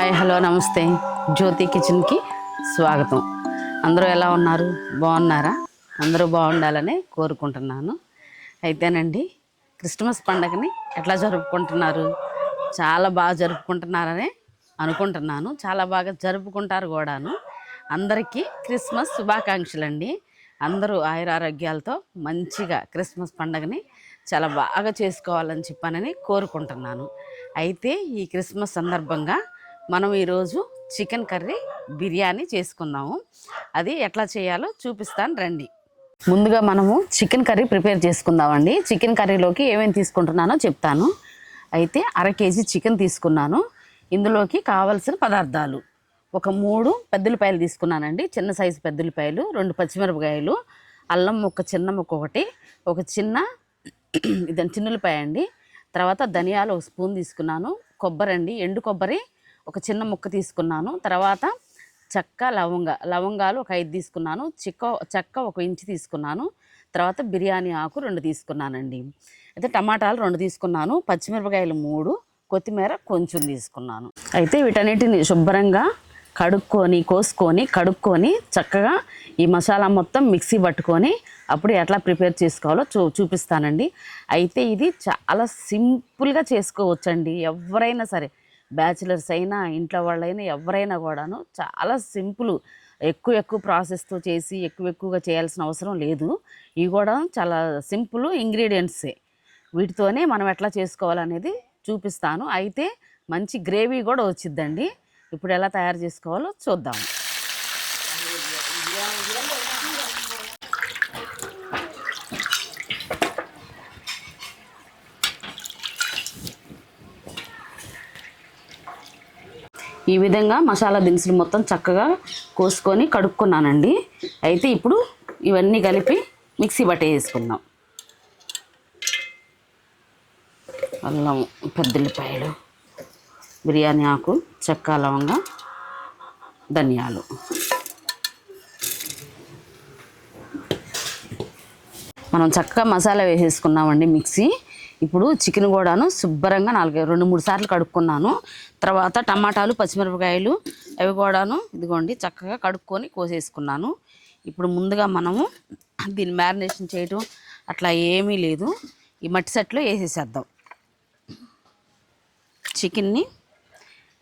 Hi hello నమస్తే. జ్యోతి కిచెన్కి స్వాగతం. అందరూ ఎలా ఉన్నారు? బాగున్నారా? అందరూ బాగుండాలని కోరుకుంటున్నాను. అయితేనండి క్రిస్మస్ పండగని ఎట్లా జరుపుకుంటున్నారు? చాలా బాగా జరుపుకుంటున్నారని అనుకుంటున్నాను. చాలా బాగా జరుపుకుంటారు కూడాను. అందరికీ క్రిస్మస్ శుభాకాంక్షలు అండి అందరూ ఆయురారోగ్యాలతో మంచిగా క్రిస్మస్ పండగని చాలా బాగా చేసుకోవాలని చెప్పానని కోరుకుంటున్నాను. అయితే ఈ క్రిస్మస్ సందర్భంగా మనం ఈరోజు చికెన్ కర్రీ బిర్యానీ చేసుకున్నాము అది ఎట్లా చేయాలో చూపిస్తాను రండి. ముందుగా మనము చికెన్ కర్రీ ప్రిపేర్ చేసుకుందామండి. చికెన్ కర్రీలోకి ఏమేమి తీసుకుంటున్నానో చెప్తాను. అయితే అర కేజీ చికెన్ తీసుకున్నాను. ఇందులోకి కావలసిన పదార్థాలు. ఒక మూడు పెద్దలపాయలు తీసుకున్నానండి. చిన్న సైజు పెద్దలపాయలు రెండు పచ్చిమిరపకాయలు అల్లం ముక్క చిన్న ముక్క ఒకటి ఒక చిన్న ఇదని చిన్నులపాయ అండి. తర్వాత ధనియాలు ఒక స్పూన్ తీసుకున్నాను. కొబ్బరి అండి. ఎండు కొబ్బరి ఒక చిన్న ముక్క తీసుకున్నాను. తర్వాత చెక్క లవంగ లవంగాలు ఒక ఐదు తీసుకున్నాను. చిక్క చెక్క ఒక ఇంచు తీసుకున్నాను. తర్వాత బిర్యానీ ఆకు రెండు తీసుకున్నానండి. అయితే టమాటాలు రెండు తీసుకున్నాను. పచ్చిమిరపకాయలు మూడు కొత్తిమీర కొంచెం తీసుకున్నాను. అయితే వీటన్నిటిని శుభ్రంగా కడుక్కొని కోసుకొని కడుక్కొని చక్కగా ఈ మసాలా మొత్తం మిక్సీ పట్టుకొని అప్పుడు ఎట్లా ప్రిపేర్ చేసుకోవాలో చూ చూపిస్తానండి. అయితే ఇది చాలా సింపుల్గా చేసుకోవచ్చండి. ఎవరైనా సరే బ్యాచిలర్స్ అయినా ఇంట్లో వాళ్ళైనా ఎవరైనా కూడాను చాలా సింపుల్ ఎక్కువ ఎక్కువ ప్రాసెస్తో చేసి ఎక్కువ ఎక్కువగా చేయాల్సిన అవసరం లేదు. ఇవి కూడా చాలా సింపుల్ ఇంగ్రీడియంట్సే. వీటితోనే మనం ఎట్లా చేసుకోవాలనేది చూపిస్తాను. అయితే మంచి గ్రేవీ కూడా వచ్చిద్దండి. ఇప్పుడు ఎలా తయారు చేసుకోవాలో చూద్దాం. ఈ విధంగా మసాలా దినుసులు మొత్తం చక్కగా కోసుకొని కడుక్కున్నానండి. అయితే ఇప్పుడు ఇవన్నీ కలిపి మిక్సీ పట్టేసుకుందాం అల్లం పెద్దల్లిపాయలు బిర్యానీ ఆకు చెక్క లవంగా ధనియాలు. మనం చక్కగా మసాలా వేసేసుకున్నామండి మిక్సీ. ఇప్పుడు చికెన్ కూడాను శుభ్రంగా నాలుగు రెండు మూడు సార్లు కడుక్కున్నాను. తర్వాత టమాటాలు పచ్చిమిరపకాయలు అవి కూడాను ఇదిగోండి చక్కగా కడుక్కొని కోసేసుకున్నాను. ఇప్పుడు ముందుగా మనము దీన్ని మ్యారినేషన్ చేయటం అట్లా ఏమీ లేదు. ఈ మట్టి సెట్లో వేసేసేద్దాం. చికెన్ని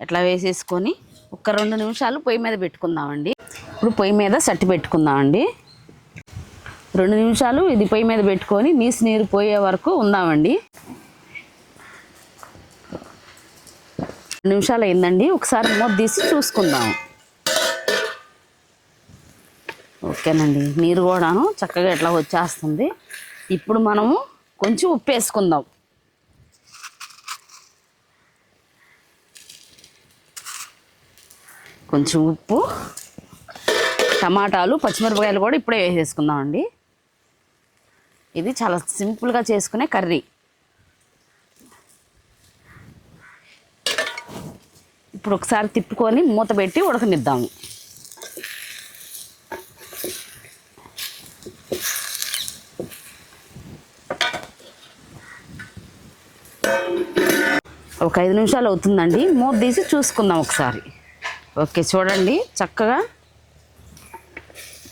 ఇట్లా వేసేసుకొని ఒక రెండు నిమిషాలు పొయ్యి మీద పెట్టుకుందామండి. ఇప్పుడు పొయ్యి మీద సట్టి పెట్టుకుందామండి. రెండు నిమిషాలు ఇది పొయ్యి మీద పెట్టుకొని నీసు నీరు పోయే వరకు ఉందామండి. రెండు నిమిషాలు అయిందండి. ఒకసారి మూత తీసి చూసుకుందాం. ఓకేనండి. నీరు కూడాను చక్కగా ఇట్లా వచ్చేస్తుంది. ఇప్పుడు మనము కొంచెం ఉప్పు వేసుకుందాం. కొంచెం ఉప్పు టమాటాలు పచ్చిమిరపకాయలు కూడా ఇప్పుడే వేసేసుకుందామండి. ఇది చాలా సింపుల్గా చేసుకునే కర్రీ. ఇప్పుడు ఒకసారి తిప్పుకొని మూత పెట్టి ఉడకనిద్దాము ఒక ఐదు నిమిషాలు అవుతుందండి. మూత తీసి చూసుకుందాం ఒకసారి. ఓకే చూడండి. చక్కగా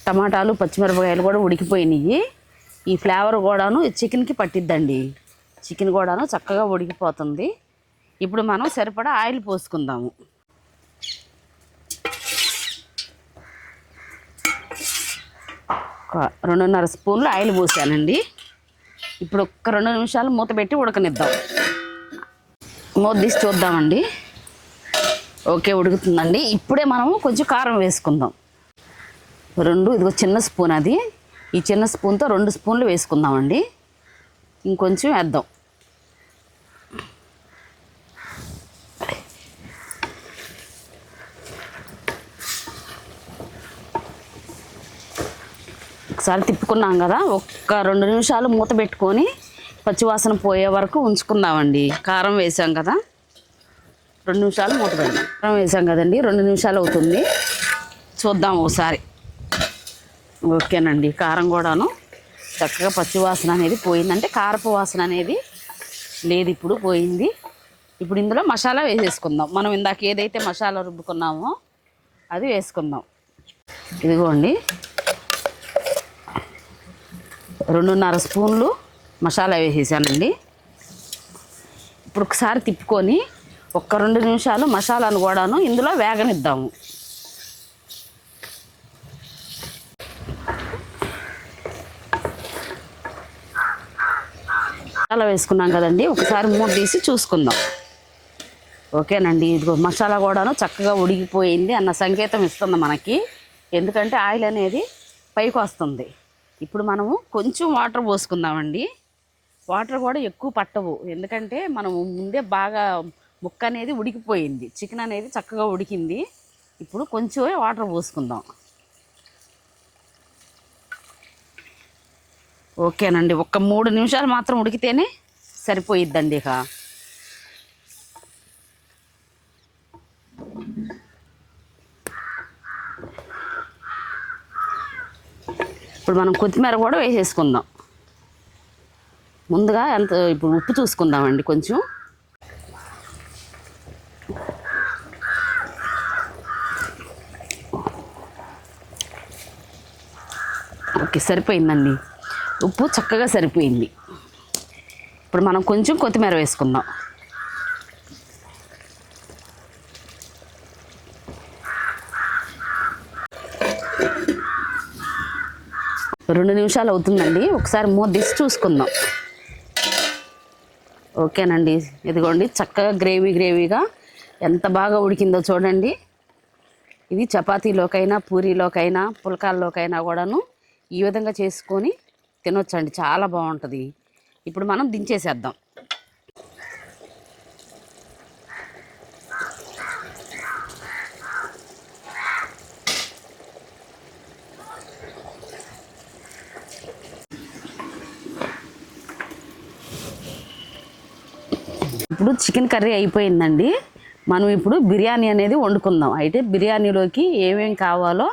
టమాటాలు పచ్చిమిరపకాయలు కూడా ఉడికిపోయినాయి. ఈ ఫ్లేవర్ కూడాను చికెన్కి పట్టిద్దండి. చికెన్ కూడాను చక్కగా ఉడికిపోతుంది. ఇప్పుడు మనం సరిపడా ఆయిల్ పోసుకుందాము. ఒక రెండున్నర స్పూన్లు ఆయిల్ పోసానండి. ఇప్పుడు ఒక్క రెండు నిమిషాలు మూత పెట్టి ఉడకనిద్దాం. మూత తీసి చూద్దామండి. ఓకే ఉడుకుతుందండి. ఇప్పుడే మనము కొంచెం కారం వేసుకుందాం. రెండు ఇదిగో చిన్న స్పూన్ అది. ఈ చిన్న స్పూన్తో రెండు స్పూన్లు వేసుకుందామండి. ఇంకొంచెం వేద్దాం. ఒకసారి తిప్పుకున్నాం కదా ఒక్క రెండు నిమిషాలు మూత పెట్టుకొని పచ్చివాసన పోయే వరకు ఉంచుకుందామండి. కారం వేసాం కదా రెండు నిమిషాలు మూత పెడదాం. కారం వేసాం కదండి రెండు నిమిషాలు అవుతుంది. చూద్దాం ఒకసారి. ఓకేనండి. కారం కూడాను చక్కగా పచ్చివాసన అనేది పోయిందంటే కారపు వాసన అనేది లేదు ఇప్పుడు పోయింది. ఇప్పుడు ఇందులో మసాలా వేసేసుకుందాం. మనం ఇందాక ఏదైతే మసాలా రుబ్బుకున్నామో అది వేసుకుందాం. ఇదిగోండి. రెండున్నర స్పూన్లు మసాలా వేసేసానండి. ఇప్పుడు ఒకసారి తిప్పుకొని ఒక్క రెండు నిమిషాలు మసాలాను కూడాను ఇందులో వేగనిద్దాము. మసాలా వేసుకున్నాం కదండి. ఒకసారి మూడు తీసి చూసుకుందాం. ఓకేనండి. ఇదిగో మసాలా కూడాను చక్కగా ఉడికిపోయింది అన్న సంకేతం ఇస్తుంది మనకి. ఎందుకంటే ఆయిల్ అనేది పైకి వస్తుంది. ఇప్పుడు మనము కొంచెం వాటర్ పోసుకుందామండి. వాటర్ కూడా ఎక్కువ పట్టవు. ఎందుకంటే మనము ముందే బాగా ముక్క అనేది ఉడికిపోయింది. చికెన్ అనేది చక్కగా ఉడికింది. ఇప్పుడు కొంచెమే వాటర్ పోసుకుందాం. ఓకేనండి ఒక్క మూడు నిమిషాలు మాత్రం ఉడికితేనే సరిపోయిద్దండి ఇక. ఇప్పుడు మనం కొత్తిమీర కూడా వేసేసుకుందాం. ముందుగా ఎంత ఇప్పుడు ఉప్పు చూసుకుందామండి కొంచెం. ఓకే సరిపోయిందండి. ఉప్పు చక్కగా సరిపోయింది. ఇప్పుడు మనం కొంచెం కొత్తిమీర వేసుకుందాం. రెండు నిమిషాలు అవుతుందండి. ఒకసారి మూత తీసి చూసుకుందాం. ఓకేనండి. ఇదిగోండి చక్కగా గ్రేవీ గ్రేవీగా ఎంత బాగా ఉడికిందో చూడండి. ఇది చపాతీలోకైనా పూరీలోకైనా పుల్కాల్లోకైనా కూడాను ఈ విధంగా చేసుకొని తినొచ్చండి చాలా బాగుంటుంది. ఇప్పుడు మనం దించేసేద్దాం. ఇప్పుడు చికెన్ కర్రీ అయిపోయిందండి. మనం ఇప్పుడు బిర్యానీ అనేది వండుకుందాం. అయితే బిర్యానీలోకి ఏమేం కావాలో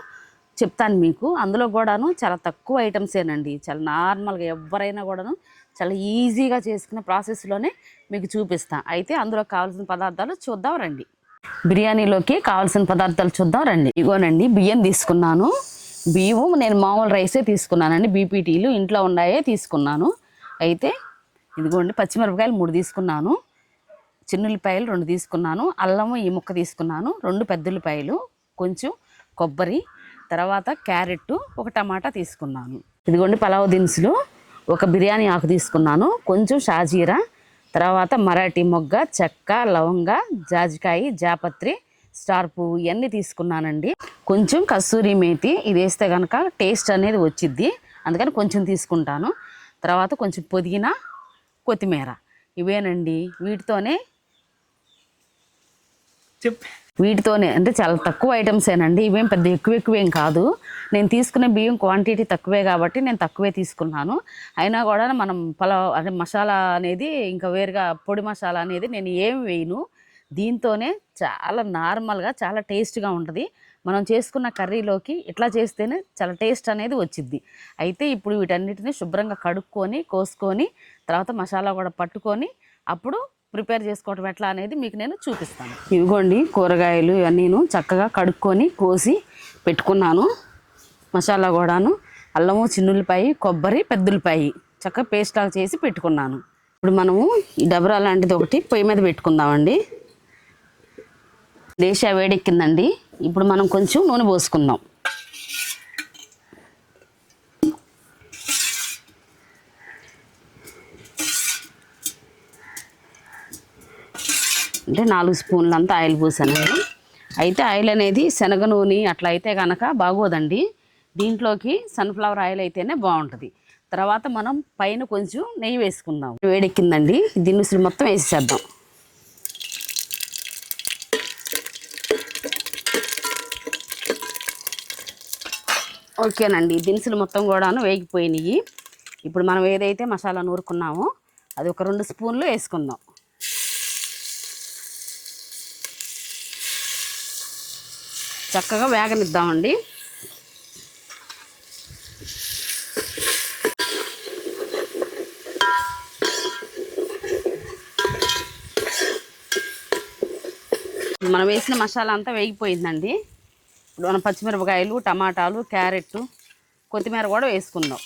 చెప్తాను మీకు. అందులో కూడాను చాలా తక్కువ ఐటమ్సేనండి చాలా నార్మల్గా ఎవరైనా కూడాను చాలా ఈజీగా చేసుకునే ప్రాసెస్లోనే మీకు చూపిస్తాను అయితే అందులో కావాల్సిన పదార్థాలు చూద్దాం రండి. బిర్యానీలోకి కావాల్సిన పదార్థాలు చూద్దాం రండి. ఇగోనండి బియ్యం తీసుకున్నాను. బియ్యం నేను మామూలు రైసే తీసుకున్నానండి. బీపీటీలు ఇంట్లో ఉన్నాయే తీసుకున్నాను. అయితే ఇదిగోండి పచ్చిమిరపకాయలు మూడు తీసుకున్నాను. చిన్నుల్లిపాయలు రెండు తీసుకున్నాను. అల్లము ఈ ముక్క తీసుకున్నాను. రెండు పెద్దలపాయలు కొంచెం కొబ్బరి తర్వాత క్యారెట్ ఒక టమాటా తీసుకున్నాను. ఇదిగోండి పలావ్ దినుసులు. ఒక బిర్యానీ ఆకు తీసుకున్నాను. కొంచెం షాజీరా తర్వాత మరాఠీ మొగ్గ చెక్క లవంగ జాజికాయ జాపత్రి స్టార్ పువ్వు ఇవన్నీ తీసుకున్నానండి. కొంచెం కస్తూరి మేతి ఇది వేస్తే కనుక టేస్ట్ అనేది వచ్చిద్ది. అందుకని కొంచెం తీసుకుంటాను. తర్వాత కొంచెం పుదీనా కొత్తిమీర. ఇవేనండి. వీటితోనే చెప్పే. వీటితోనే అంటే చాలా తక్కువ ఐటమ్స్ ఏనండి. ఇవేం పెద్ద ఎక్కువ ఎక్కువేం కాదు. నేను తీసుకునే బియ్యం క్వాంటిటీ తక్కువే కాబట్టి నేను తక్కువే తీసుకున్నాను. అయినా కూడా మనం పలావ్ అంటే మసాలా అనేది ఇంకా వేరుగా పొడి మసాలా అనేది నేను ఏం వేయను. దీంతోనే చాలా నార్మల్గా చాలా టేస్ట్గా ఉంటుంది. మనం చేసుకున్న కర్రీలోకి ఇట్లా చేస్తేనే చాలా టేస్ట్ అనేది వచ్చిద్ది. అయితే ఇప్పుడు వీటన్నిటిని శుభ్రంగా కడుక్కొని కోసుకొని తర్వాత మసాలా కూడా పట్టుకొని అప్పుడు ప్రిపేర్ చేసుకోవటం ఎట్లా అనేది మీకు నేను చూపిస్తాను. ఇవిగోండి కూరగాయలు ఇవన్నీను చక్కగా కడుక్కొని కోసి పెట్టుకున్నాను. మసాలా కూడాను అల్లము చిన్నులపాయి కొబ్బరి పెద్దలపాయి చక్కగా పేస్ట్ లాగా చేసి పెట్టుకున్నాను. ఇప్పుడు మనము ఈ డబరా లాంటిది ఒకటి పొయ్యి మీద పెట్టుకుందామండి. దేశ వేడెక్కిందండి. ఇప్పుడు మనం కొంచెం నూనె పోసుకుందాం. అంటే నాలుగు స్పూన్లు అంతా ఆయిల్ పోసానండి. అయితే ఆయిల్ అనేది శనగ నూనె అట్లా అయితే కనుక బాగోదండి. దీంట్లోకి సన్ఫ్లవర్ ఆయిల్ అయితేనే బాగుంటుంది. తర్వాత మనం పైన కొంచెం నెయ్యి వేసుకుందాం. వేడెక్కిందండి. దినుసులు మొత్తం వేసేద్దాం ఓకేనండి. దినుసులు మొత్తం కూడాను వేగిపోయినాయి. ఇప్పుడు మనం ఏదైతే మసాలా నూరుకున్నామో అది ఒక రెండు స్పూన్లు వేసుకుందాం. చక్కగా వేగనిద్దామండి. మనం వేసిన మసాలా అంతా వేగిపోయిందండి. ఇప్పుడు మనం పచ్చిమిరపకాయలు టమాటాలు క్యారెట్ కొత్తిమీర కూడా వేసుకుందాం.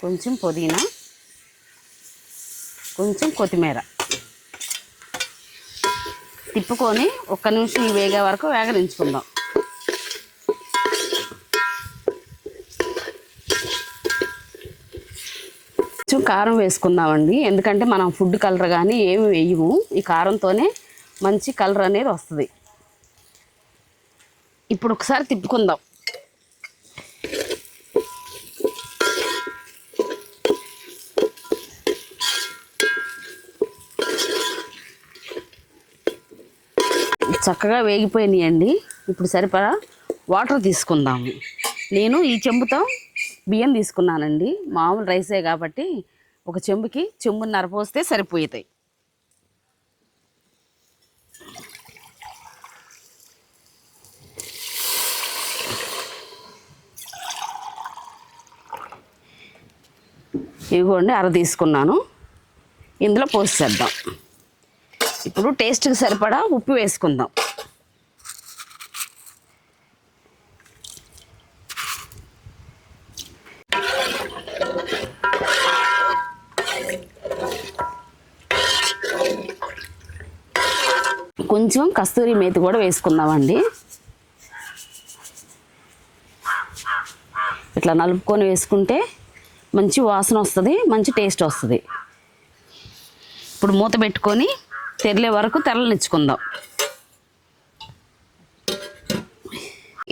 కొంచెం పుదీనా కొంచెం కొత్తిమీర. తిప్పుకొని ఒక్క నిమిషం వేగే వరకు వేగనించుకుందాం కొంచెం కారం వేసుకుందామండి. ఎందుకంటే మనం ఫుడ్ కలర్ కానీ ఏమి వేయము. ఈ కారంతోనే మంచి కలర్ అనేది వస్తుంది. ఇప్పుడు ఒకసారి తిప్పుకుందాం. చక్కగా వేగిపోయినాయండి. ఇప్పుడు సరిపడా వాటర్ తీసుకుందాము. నేను ఈ చెంబుతో బియ్యం తీసుకున్నానండి. మామూలు రైసే కాబట్టి ఒక చెంబుకి చెంబు పోస్తే సరిపోతాయి. ఇదిగోండి అర తీసుకున్నాను. ఇందులో పోసేద్దాం. ఇప్పుడు టేస్ట్కి సరిపడా ఉప్పు వేసుకుందాం. కొంచెం కస్తూరి మేతి కూడా వేసుకుందామండి. ఇట్లా నలుపుకొని వేసుకుంటే మంచి వాసన వస్తుంది మంచి టేస్ట్ వస్తుంది. ఇప్పుడు మూత పెట్టుకొని తెరలే వరకు తెరలనిచ్చుకుందాం.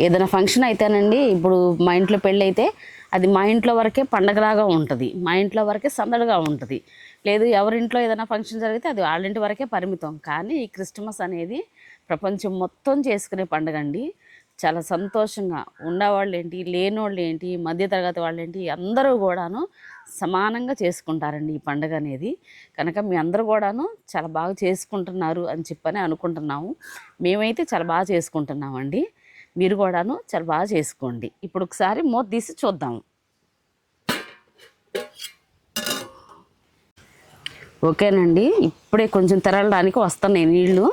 ఏదైనా ఫంక్షన్ అయితేనండి ఇప్పుడు మా ఇంట్లో పెళ్ళి అయితే అది మా ఇంట్లో వరకే పండగలాగా ఉంటుంది. మా ఇంట్లో వరకే సందడిగా ఉంటుంది. లేదు ఎవరింట్లో ఏదైనా ఫంక్షన్ జరిగితే అది వాళ్ళ ఇంటి వరకే పరిమితం. కానీ ఈ క్రిస్మస్ అనేది ప్రపంచం మొత్తం చేసుకునే పండుగ అండి. చాలా సంతోషంగా ఉన్నవాళ్ళు ఏంటి లేనోళ్ళు ఏంటి మధ్యతరగతి వాళ్ళు ఏంటి అందరూ కూడాను సమానంగా చేసుకుంటారండి ఈ పండుగ అనేది కనుక మీ అందరూ కూడాను చాలా బాగా చేసుకుంటున్నారు అని చెప్పని అనుకుంటున్నాము. మేమైతే చాలా బాగా చేసుకుంటున్నామండి. మీరు కూడాను చాలా బాగా చేసుకోండి. ఇప్పుడు ఒకసారి మూత తీసి చూద్దాము ఓకేనండి. ఇప్పుడే కొంచెం తెరలడానికి వస్తున్నాయి నీళ్ళు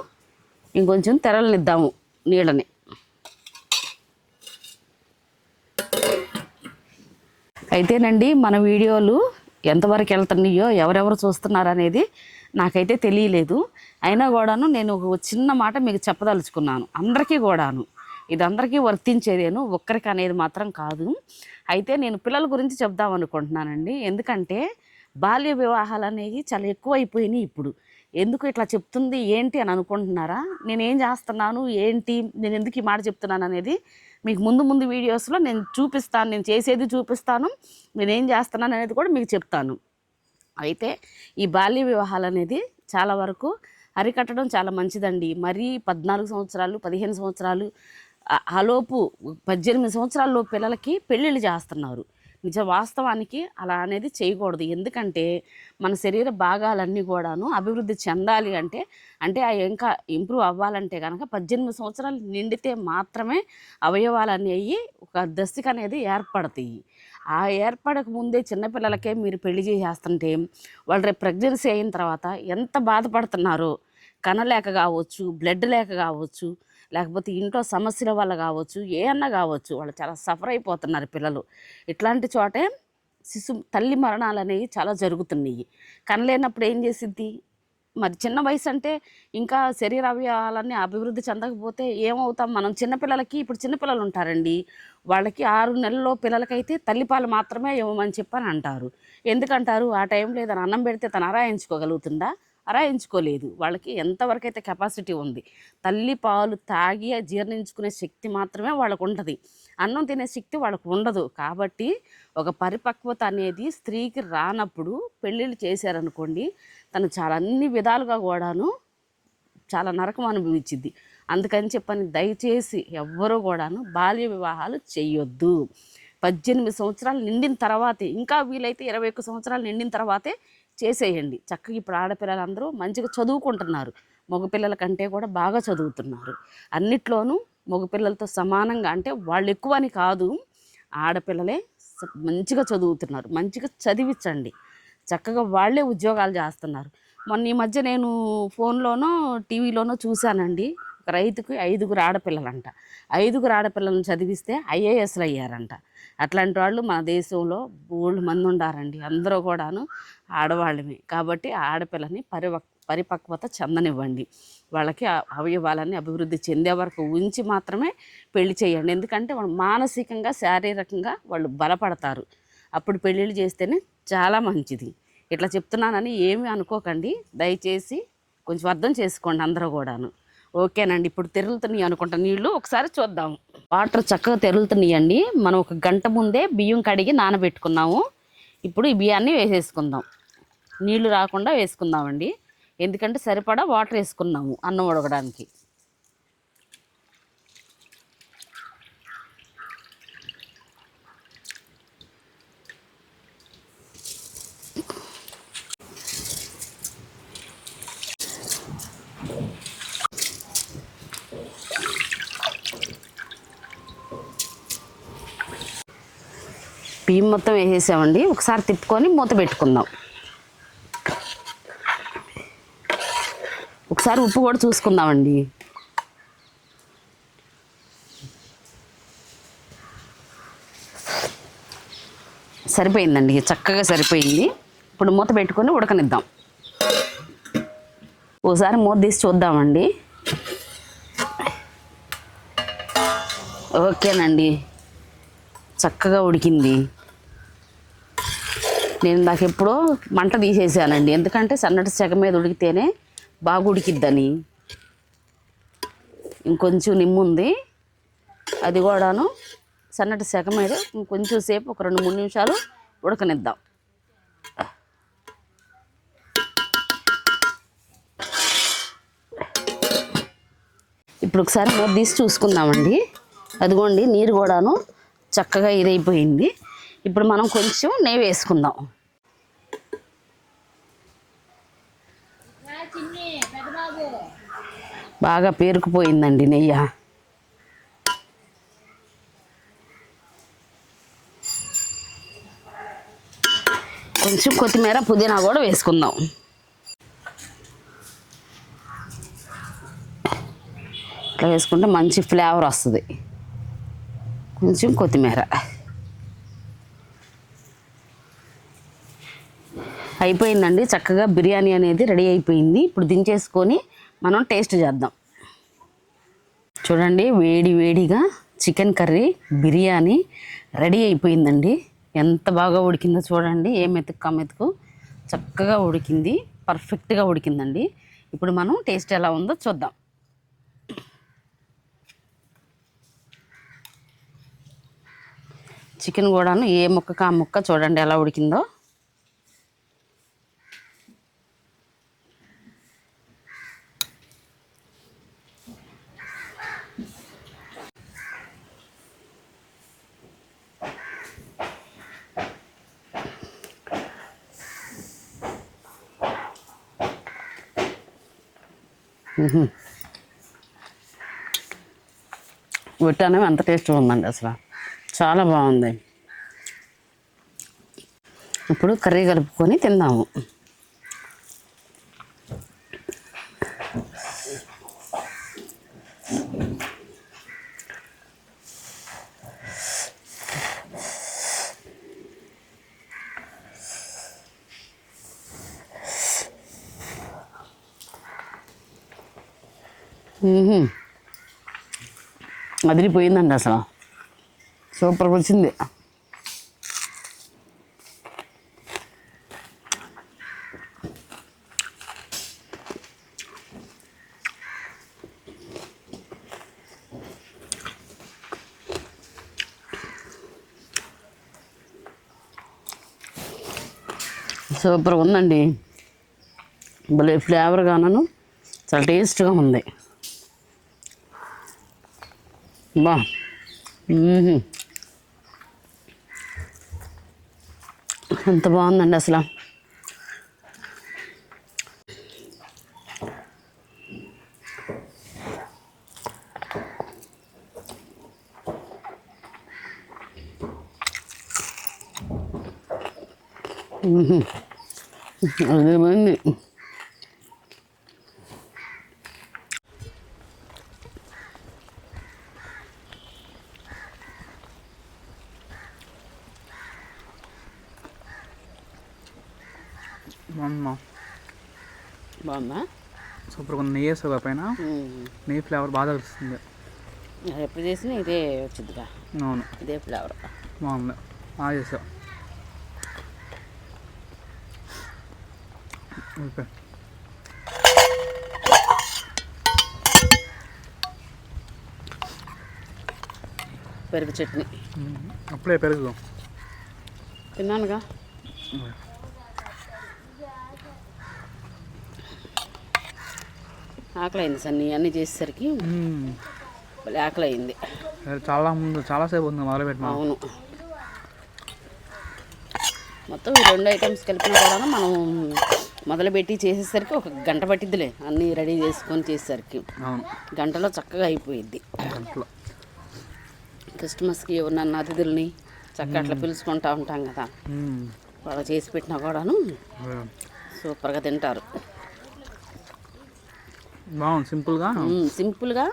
ఇంకొంచెం తెరలనిద్దాము నీళ్ళని. అయితేనండి మన వీడియోలు ఎంతవరకు వెళ్తున్నాయో ఎవరెవరు చూస్తున్నారు అనేది నాకైతే తెలియలేదు. అయినా కూడాను నేను ఒక చిన్న మాట మీకు చెప్పదలుచుకున్నాను. అందరికీ కూడాను. ఇది అందరికీ వర్తించేదేను ఒక్కరికి అనేది మాత్రం కాదు. అయితే నేను పిల్లల గురించి చెప్దాం అనుకుంటున్నానండి. ఎందుకంటే బాల్య వివాహాలు అనేవి చాలా ఎక్కువ అయిపోయినాయి ఇప్పుడు. ఎందుకు ఇట్లా చెప్తుంది ఏంటి అని అనుకుంటున్నారా? నేనేం చేస్తున్నాను ఏంటి నేను ఎందుకు ఈ మాట చెప్తున్నాను అనేది మీకు ముందు ముందు వీడియోస్లో నేను చూపిస్తాను నేను చేసేది చూపిస్తాను నేను ఏం చేస్తున్నాను అనేది కూడా మీకు చెప్తాను. అయితే ఈ బాల్య వివాహాలు అనేది చాలా వరకు అరికట్టడం చాలా మంచిదండి. మరీ పద్నాలుగు సంవత్సరాలు పదిహేను సంవత్సరాలు ఆలోపు పద్దెనిమిది సంవత్సరాల్లో పిల్లలకి పెళ్ళిళ్ళు చేస్తున్నారు. నిజ వాస్తవానికి అలా అనేది చేయకూడదు. ఎందుకంటే మన శరీర భాగాలన్నీ కూడాను అభివృద్ధి చెందాలి అంటే అంటే ఆ ఇంకా ఇంప్రూవ్ అవ్వాలంటే కనుక పద్దెనిమిది సంవత్సరాలు నిండితే మాత్రమే అవయవాలు అనేవి ఒక దశకు అనేది ఏర్పడతాయి. ఆ ఏర్పడక ముందే చిన్నపిల్లలకే మీరు పెళ్ళి చేసేస్తుంటే వాళ్ళు రేపు ప్రెగ్నెన్సీ అయిన తర్వాత ఎంత బాధపడుతున్నారో? కనలేక కావచ్చు బ్లడ్ లేక కావచ్చు లేకపోతే ఇంట్లో సమస్యల వల్ల కావచ్చు ఏ అన్నా కావచ్చు వాళ్ళు చాలా సఫర్ అయిపోతున్నారు పిల్లలు. ఇట్లాంటి చోటే శిశు తల్లి మరణాలు అనేవి చాలా జరుగుతున్నాయి. కనలేనప్పుడు ఏం చేసిద్ది? మరి చిన్న వయసు అంటే ఇంకా శరీర అవయవాలన్నీ అభివృద్ధి చెందకపోతే ఏమవుతాం మనం? చిన్నపిల్లలకి ఇప్పుడు చిన్నపిల్లలు ఉంటారండి. వాళ్ళకి ఆరు నెలల్లో పిల్లలకైతే తల్లిపాలు మాత్రమే ఇవ్వమని చెప్పని అంటారు. ఎందుకంటారు? ఆ టైంలో ఏదైనా అన్నం పెడితే తను అరాయించుకోగలుగుతుందా అరాయించుకోలేదు వాళ్ళకి ఎంతవరకు అయితే కెపాసిటీ ఉంది. తల్లి పాలు తాగి జీర్ణించుకునే శక్తి మాత్రమే వాళ్ళకు ఉంటుంది అన్నం తినే శక్తి వాళ్ళకు ఉండదు కాబట్టి ఒక పరిపక్వత అనేది స్త్రీకి రానప్పుడు పెళ్ళిళ్ళు చేశారనుకోండి తను చాలా అన్ని విధాలుగా కూడాను చాలా నరకం అనుభవించింది అందుకని చెప్పని దయచేసి ఎవ్వరూ కూడాను బాల్య వివాహాలు చేయొద్దు పద్దెనిమిది సంవత్సరాలు నిండిన తర్వాతే ఇంకా వీలైతే ఇరవై ఒక్క సంవత్సరాలు నిండిన తర్వాతే చేసేయండి. చక్కగా ఇప్పుడు ఆడపిల్లలందరూ మంచిగా చదువుకుంటున్నారు. మగపిల్లల కంటే కూడా బాగా చదువుతున్నారు. అన్నిట్లోనూ మగపిల్లలతో సమానంగా అంటే వాళ్ళు ఎక్కువ అని కాదు. ఆడపిల్లలే మంచిగా చదువుతున్నారు. మంచిగా చదివించండి. చక్కగా వాళ్ళే ఉద్యోగాలు చేస్తున్నారు. మొన్న ఈ మధ్య నేను ఫోన్లోనో టీవీలోనో చూశానండి. ఒక రైతుకి ఐదుగురు ఆడపిల్లలంట. ఐదుగురు ఆడపిల్లలను చదివిస్తే ఐఏఎస్లు అయ్యారంట. అట్లాంటి వాళ్ళు మన దేశంలో బోల్డ్ మంది ఉండారండి. అందరూ కూడాను ఆడవాళ్ళమే కాబట్టి ఆడపిల్లని పరిపక్ పరిపక్వత చెందనివ్వండి. వాళ్ళకి అవయవాలన్నీ అవయవాలని అభివృద్ధి చెందే వరకు ఉంచి మాత్రమే పెళ్ళి చేయండి. ఎందుకంటే వాళ్ళు మానసికంగా శారీరకంగా వాళ్ళు బలపడతారు. అప్పుడు పెళ్ళిళ్ళు చేస్తేనే చాలా మంచిది. ఇట్లా చెప్తున్నానని ఏమీ అనుకోకండి. దయచేసి కొంచెం అర్థం చేసుకోండి అందరూ కూడాను. ఓకేనండి. ఇప్పుడు తెరులుతున్నాయి అనుకుంటా. నీళ్ళు ఒకసారి చూద్దాం. వాటర్ చక్కగా తెరులుతున్నాయండి. మనం ఒక గంట ముందే బియ్యం కడిగి నానబెట్టుకున్నాము. ఇప్పుడు ఈ బియ్యాన్ని వేసేసుకుందాం. నీళ్ళు రాకుండా వేసుకుందామండి. ఎందుకంటే సరిపడా వాటర్ వేసుకున్నాము అన్నం ఉడకడానికి. బియ్యం మొత్తం వేసేసామండి. ఒకసారి తిప్పుకొని మూత పెట్టుకుందాం. ఒకసారి ఉప్పు కూడా చూసుకుందామండి. సరిపోయిందండి చక్కగా సరిపోయింది. ఇప్పుడు మూత పెట్టుకొని ఉడకనిద్దాం. ఓసారి మూత తీసి చూద్దామండి. ఓకేనండి. చక్కగా ఉడికింది. నేను నాకు ఎప్పుడో మంట తీసేసానండి. ఎందుకంటే సన్నటి సెగ మీద ఉడికితేనే బాగా ఉడికిద్దని ఇంకొంచెం నిమ్ముంది. అది కూడాను సన్నటి సెగ మీద ఇంకొంచెం సేపు ఒక రెండు మూడు నిమిషాలు ఉడకనిద్దాం. ఇప్పుడు ఒకసారి మూత తీసి చూసుకుందామండి. అదిగోండి నీరు కూడాను చక్కగా ఇదైపోయింది. ఇప్పుడు మనం కొంచెం నెయ్యి వేసుకుందాం. బాగా పేరుకుపోయిందండి నెయ్యి. కొంచెం కొత్తిమీర పుదీనా కూడా వేసుకుందాం. ఇట్లా వేసుకుంటే మంచి ఫ్లేవర్ వస్తుంది. కొంచెం కొత్తిమీర. అయిపోయిందండి. చక్కగా బిర్యానీ అనేది రెడీ అయిపోయింది. ఇప్పుడు దించేసుకొని మనం టేస్ట్ చేద్దాం. చూడండి వేడి వేడిగా చికెన్ కర్రీ బిర్యానీ రెడీ అయిపోయిందండి. ఎంత బాగా ఉడికిందో చూడండి ఏ మెతుకు మెతుకు చక్కగా ఉడికింది పర్ఫెక్ట్గా ఉడికిందండి. ఇప్పుడు మనం టేస్ట్ ఎలా ఉందో చూద్దాం. చికెన్ కూడాను ఏ ముక్కకు ఆ ముక్క చూడండి ఎలా ఉడికిందో. విట్టానం ఎంత టేస్ట్ ఉందండి అసలు. చాలా బాగుంది. ఇప్పుడు కర్రీ కలుపుకొని తిందాము. అదిరిపోయిందండి అసలు. సూపర్ వచ్చింది. సూపర్ ఉందండి. భలే ఫ్లేవర్గాను చాలా టేస్ట్గా ఉంది. బా మ్మ్. ఎంత బాగుందండి అసలు మ్మ్. అదిరిపోయింది బాగుందమ్మా బాగుందా సూపర్గా ఉంది. నెయ్యి వేసావు పైన. నెయ్యి ఫ్లేవర్ బాగా తెలుస్తుంది. ఎప్పుడు చేసినా ఇదే వచ్చిందిగా అవును. ఇదే ఫ్లేవర్. బాగుంది. బాగా చేసావు. ఓకే. పెరుగు చట్నీ. అప్పుడే పెరుగు. తిన్నానుగా. ఆకలి అయింది సన్ని అన్నీ చేసేసరికి ఆకలి అయింది చాలా ముందు చాలాసేపు ఉంది మొదలుపెట్టినా అవును. మొత్తం ఈ రెండు ఐటమ్స్ కలిపినా కూడా మనం మొదలుపెట్టి చేసేసరికి ఒక గంట పట్టిద్దిలే అన్నీ రెడీ చేసుకొని చేసేసరికి. అవును. గంటలో చక్కగా అయిపోయిద్ది. గంటలో. క్రిస్మస్కి ఎవరినన్నా అతిథుల్ని చక్కగా అట్లా పిలుచుకుంటా ఉంటాం కదా. వాళ్ళు చేసి పెట్టినా కూడాను. సూపర్గా తింటారు. బాగుంది సింపుల్గా? సింపుల్గా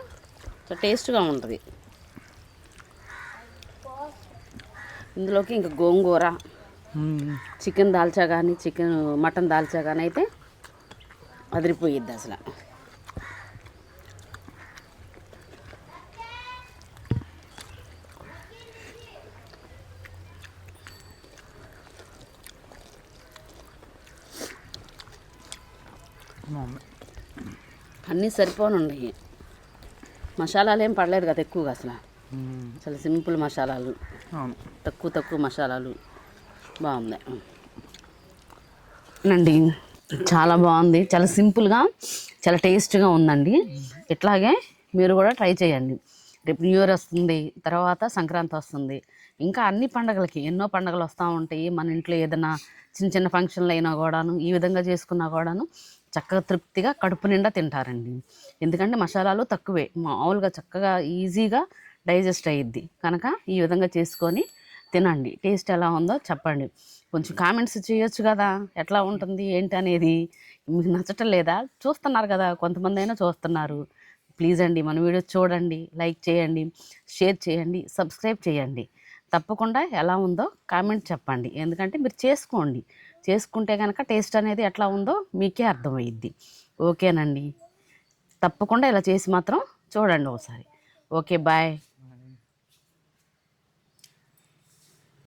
చాలా టేస్ట్గా ఉంటుంది. ఇందులోకి ఇంకా గోంగూర. చికెన్ దాల్చా కానీ చికెన్ మటన్ దాల్చా కానీ అయితే అదిరిపోయిద్ది అసలు బాగుంది అన్నీ సరిపోను ఉన్నాయి. మసాలాలు ఏం పడలేదు కదా ఎక్కువగా అసలు. చాలా సింపుల్ మసాలాలు. తక్కువ తక్కువ మసాలాలు. బాగుంది. నండి. చాలా బాగుంది. చాలా సింపుల్గా చాలా టేస్ట్గా ఉందండి. ఇట్లాగే మీరు కూడా ట్రై చేయండి. రేపు న్యూ ఇయర్ వస్తుంది తర్వాత సంక్రాంతి వస్తుంది. ఇంకా అన్ని పండగలకి ఎన్నో పండగలు వస్తూ ఉంటాయి. మన ఇంట్లో ఏదైనా చిన్న చిన్న ఫంక్షన్లు అయినా కూడాను ఈ విధంగా చేసుకున్నా కూడాను చక్కగా తృప్తిగా కడుపు నిండా తింటారండి. ఎందుకంటే మసాలాలు తక్కువే. మామూలుగా చక్కగా ఈజీగా డైజెస్ట్ అయ్యిద్ది కనుక ఈ విధంగా చేసుకొని తినండి. టేస్ట్ ఎలా ఉందో చెప్పండి. కొంచెం కామెంట్స్ చేయొచ్చు కదా. ఎట్లా ఉంటుంది? ఏంటి అనేది? మీకు నచ్చటం లేదా? చూస్తున్నారు కదా. కొంతమంది అయినా చూస్తున్నారు. ప్లీజ్ అండి మన వీడియో చూడండి. లైక్ చేయండి. షేర్ చేయండి. సబ్స్క్రైబ్ చేయండి. తప్పకుండా ఎలా ఉందో కామెంట్ చెప్పండి. ఎందుకంటే మీరు చేసుకోండి. చేసుకుంటే కనుక టేస్ట్ అనేది ఎట్లా ఉందో మీకే అర్థమయ్యిద్ది ఓకేనండి. తప్పకుండా ఇలా చేసి మాత్రం చూడండి ఒకసారి. Okay bye.